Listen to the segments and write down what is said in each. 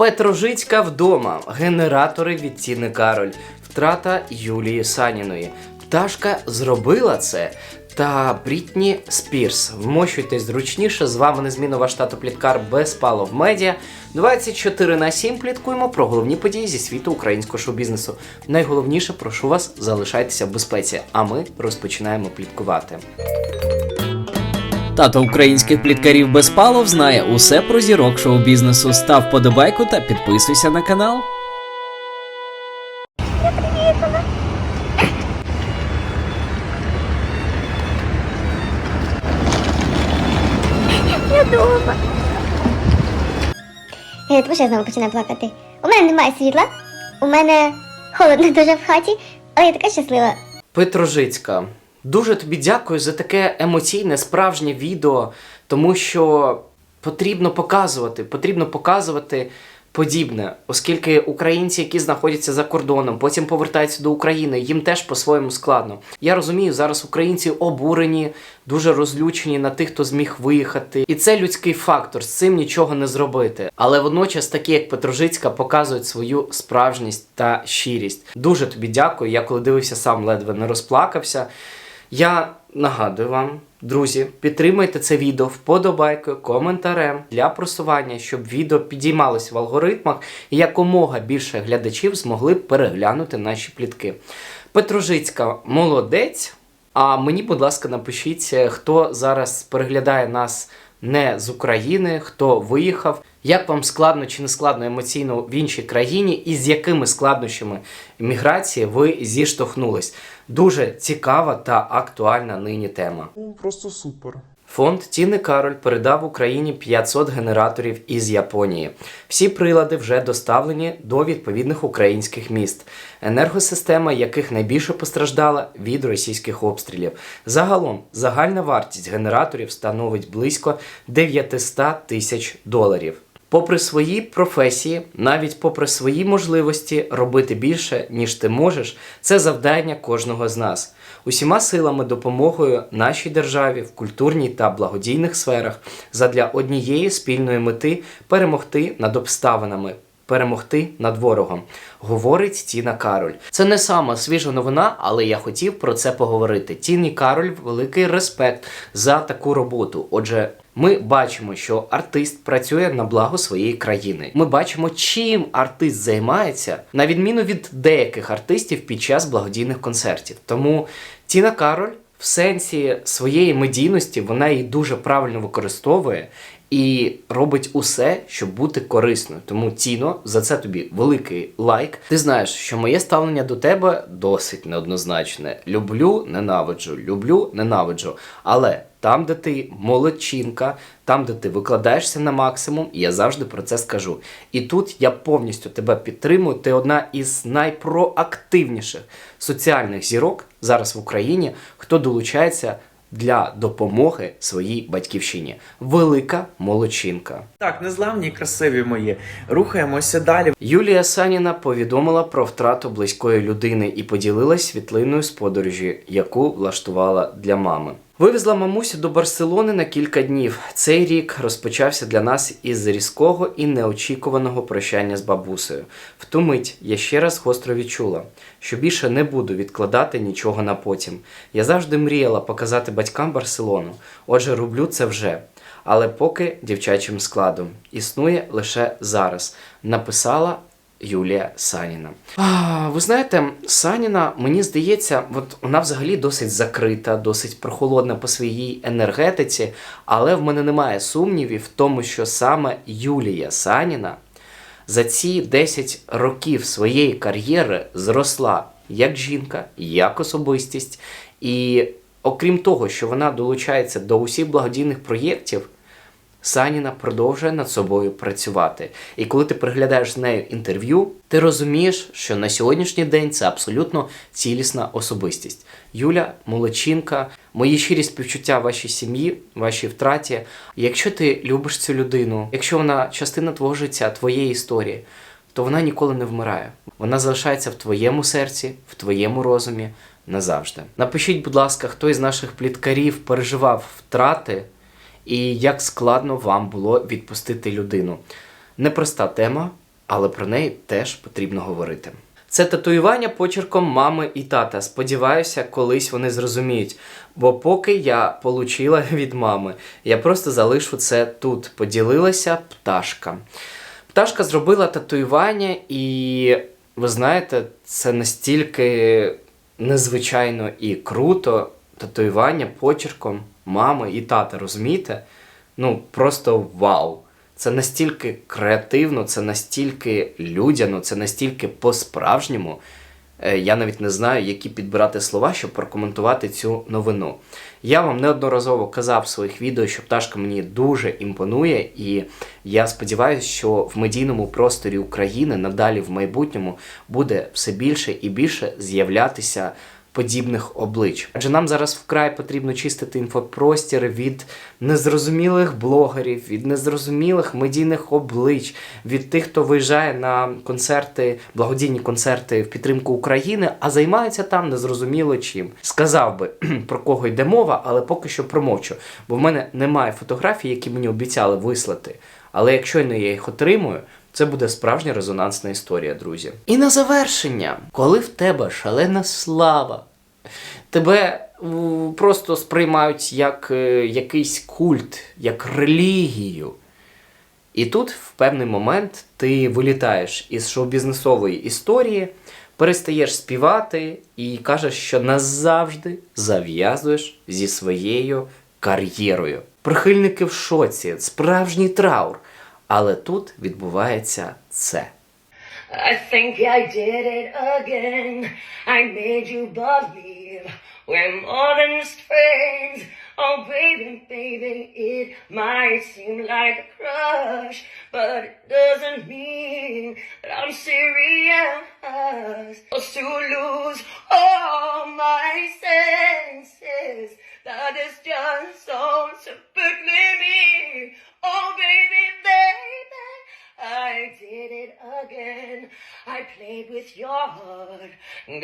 Петрожицька вдома. Генератори від Тіни Кароль. Втрата Юлії Саніної. Пташка зробила це. Та Брітні Спірс. Вмощуйтесь зручніше. З вами незмінно ваш тато Пліткар без палов медіа. 24 на 7 пліткуємо про головні події зі світу українського шоу-бізнесу. Найголовніше, прошу вас, залишайтеся в безпеці. А ми розпочинаємо пліткувати. Тато українських пліткарів без палов знає усе про зірок шоу-бізнесу. Став подобайку та підписуйся на канал. Я дома. Е, Тому що я знову починаю плакати. У мене немає світла, у мене холодно дуже в хаті, але я така щаслива. Петрожицька, дуже тобі дякую за таке емоційне, справжнє відео, тому що потрібно показувати, потрібно показувати подібне, оскільки українці, які знаходяться за кордоном, потім повертаються до України, їм теж по-своєму складно. Я розумію, зараз українці обурені, дуже розлючені на тих, хто зміг виїхати. І це людський фактор, з цим нічого не зробити. Але водночас, такі як Петрожицька, показують свою справжність та щирість. Дуже тобі дякую. Я коли дивився сам ледве не розплакався. Я нагадую вам, друзі, підтримайте це відео вподобайкою, коментарем для просування, щоб відео підіймалось в алгоритмах і якомога більше глядачів змогли переглянути наші плітки. Петрожицька молодець. А мені, будь ласка, напишіть, е, хто зараз переглядає нас не з України, хто виїхав. Як вам складно чи не складно емоційно в іншій країні, і з якими складнощами міграції ви зіштовхнулись? Дуже цікава та актуальна нині тема. Ну, Просто супер. Фонд Тіни Кароль передав Україні 500 генераторів із Японії. Всі прилади вже доставлені до відповідних українських міст, енергосистема яких найбільше постраждала від російських обстрілів. Загалом загальна вартість генераторів становить близько 900 тисяч доларів. Попри свої професії, навіть попри свої можливості робити більше, ніж ти можеш, це завдання кожного з нас. Усіма силами допомогою нашій державі в культурній та благодійних сферах задля однієї спільної мети перемогти над обставинами. Перемогти над ворогом, говорить Тіна Кароль. Це не сама свіжа новина, але я хотів про це поговорити. Тіні Кароль великий респект за таку роботу. Отже, ми бачимо, що артист працює на благо своєї країни. Ми бачимо, чим артист займається, на відміну від деяких артистів під час благодійних концертів. Тому Тіна Кароль в сенсі своєї медійності вона її дуже правильно використовує і робить усе, щоб бути корисною. Тому Тіно, за це тобі великий лайк. Ти знаєш, що моє ставлення до тебе досить неоднозначне. Люблю, ненавиджу, люблю, ненавиджу. Але там, де ти молодчинка, там, де ти викладаєшся на максимум, я завжди про це скажу. І тут я повністю тебе підтримую. Ти одна із найпроактивніших соціальних зірок зараз в Україні, хто долучається для допомоги своїй батьківщині. Велика молочинка. Так, незламні красиві мої. Рухаємося далі. Юлія Саніна повідомила про втрату близької людини і поділилась світлиною з подорожі, яку влаштувала для мами. Вивезла мамусю до Барселони на кілька днів. Цей рік розпочався для нас із різкого і неочікуваного прощання з бабусею. В ту мить я ще раз гостро відчула, що більше не буду відкладати нічого на потім. Я завжди мріяла показати батькам Барселону, отже, роблю це вже. Але поки дівчачим складом існує лише зараз. Написала Юлія Саніна. А, ви знаєте, Саніна, мені здається, от вона взагалі досить закрита, досить прохолодна по своїй енергетиці, але в мене немає сумнівів в тому, що саме Юлія Саніна за ці 10 років своєї кар'єри зросла як жінка, як особистість. І окрім того, що вона долучається до усіх благодійних проєктів, Саніна продовжує над собою працювати. І коли ти приглядаєш з нею інтерв'ю, ти розумієш, що на сьогоднішній день це абсолютно цілісна особистість. Юля, молодчинка, мої щирі співчуття вашій сім'ї, вашій втраті. Якщо ти любиш цю людину, якщо вона частина твого життя, твоєї історії, то вона ніколи не вмирає. Вона залишається в твоєму серці, в твоєму розумі назавжди. Напишіть, будь ласка, хто із наших пліткарів переживав втрати і як складно вам було відпустити людину. Непроста тема, але про неї теж потрібно говорити. Це татуювання почерком мами і тата. Сподіваюся, колись вони зрозуміють. Бо поки я получила від мами, я просто залишу це тут. Поділилася пташка. Пташка зробила татуювання, і ви знаєте, це настільки незвичайно і круто. Татуювання почерком мами і тата, розумієте? Ну, просто вау. Це настільки креативно, це настільки людяно, це настільки по-справжньому. Е, Я навіть не знаю, які підбирати слова, щоб прокоментувати цю новину. Я вам неодноразово казав в своїх відео, що пташка мені дуже імпонує, і я сподіваюся, що в медійному просторі України надалі в майбутньому буде все більше і більше з'являтися подібних облич. Адже нам зараз вкрай потрібно чистити інфопростір від незрозумілих блогерів, від незрозумілих медійних облич, від тих, хто виїжджає на концерти, благодійні концерти в підтримку України, а займаються там незрозуміло чим. Сказав би про кого йде мова, але поки що промовчу, бо в мене немає фотографій, які мені обіцяли вислати. Але якщо я їх отримую, це буде справжня резонансна історія, друзі. І на завершення, коли в тебе шалена слава, тебе просто сприймають як е, якийсь культ, як релігію. І тут в певний момент ти вилітаєш із шоу-бізнесової історії, перестаєш співати і кажеш, що назавжди зав'язуєш зі своєю кар'єрою. Прихильники в шоці, справжній траур. Але тут відбувається це. I think I did it again. I made you believe we're more than just friends. Oh, baby, baby, it might seem like a crush, but it doesn't mean that I'm serious. Cause to lose all my senses, that is just so typically me. Oh, baby, baby. Again. I played with your heart,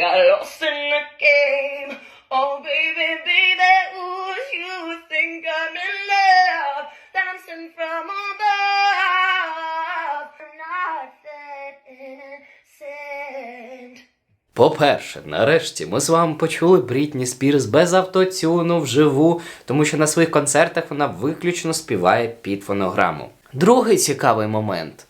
got lost in the game. Oh, baby, baby, ooh, you think I'm in love, dancing from above. Not that innocent. По-перше, нарешті ми з вами почули Брітні Спірс без автотюну вживу, тому що на своїх концертах вона виключно співає під фонограму. Другий цікавий момент.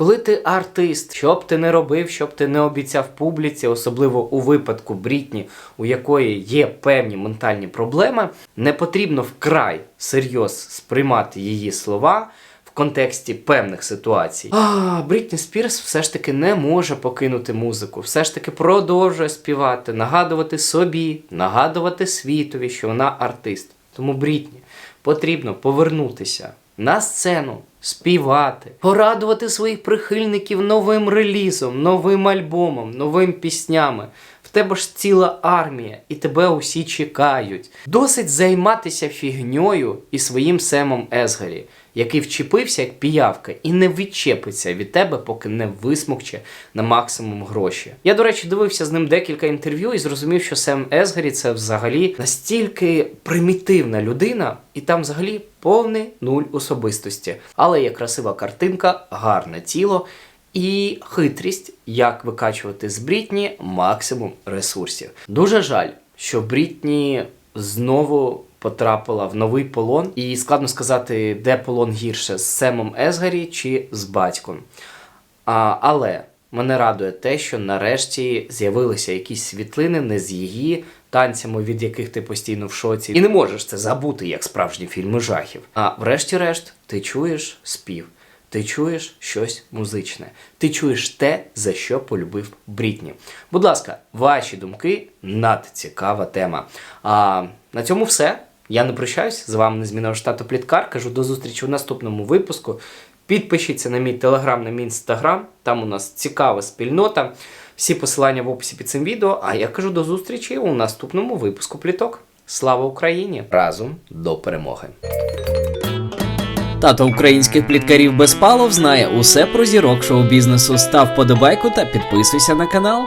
Коли ти артист, що б ти не робив, що б ти не обіцяв публіці, особливо у випадку Брітні, у якої є певні ментальні проблеми, не потрібно вкрай серйоз сприймати її слова в контексті певних ситуацій. А, Брітні Спірс все ж таки не може покинути музику, все ж таки продовжує співати, нагадувати собі, нагадувати світові, що вона артист. Тому Брітні потрібно повернутися на сцену, співати, порадувати своїх прихильників новим релізом, новим альбомом, новим піснями. В тебе ж ціла армія, і тебе усі чекають. Досить займатися фігньою і своїм Семом Езгарі, який вчепився як піявка і не відчепиться від тебе, поки не висмокче на максимум гроші. Я, до речі, дивився з ним декілька інтерв'ю і зрозумів, що Сем Езгарі це взагалі настільки примітивна людина, і там взагалі повний нуль особистості. Але є красива картинка, гарне тіло і хитрість, як викачувати з Брітні максимум ресурсів. Дуже жаль, що Брітні знову потрапила в новий полон, і складно сказати, де полон гірше з Семом Езгарі чи з батьком. А, але мене радує те, що нарешті з'явилися якісь світлини не з її танцями, від яких ти постійно в шоці, і не можеш це забути, як справжні фільми жахів. А врешті-решт, ти чуєш спів. Ти чуєш щось музичне. Ти чуєш те, за що полюбив Брітні. Будь ласка, ваші думки надцікава тема. А на цьому все. Я не прощаюсь. З вами незмінного штату Пліткар. Кажу до зустрічі у наступному випуску. Підпишіться на мій телеграм, на мій інстаграм. Там у нас цікава спільнота. Всі посилання в описі під цим відео. А я кажу до зустрічі у наступному випуску пліток. Слава Україні! Разом до перемоги! Тато українських пліткарів без палов знає усе про зірок шоу-бізнесу. Став подобайку та підписуйся на канал.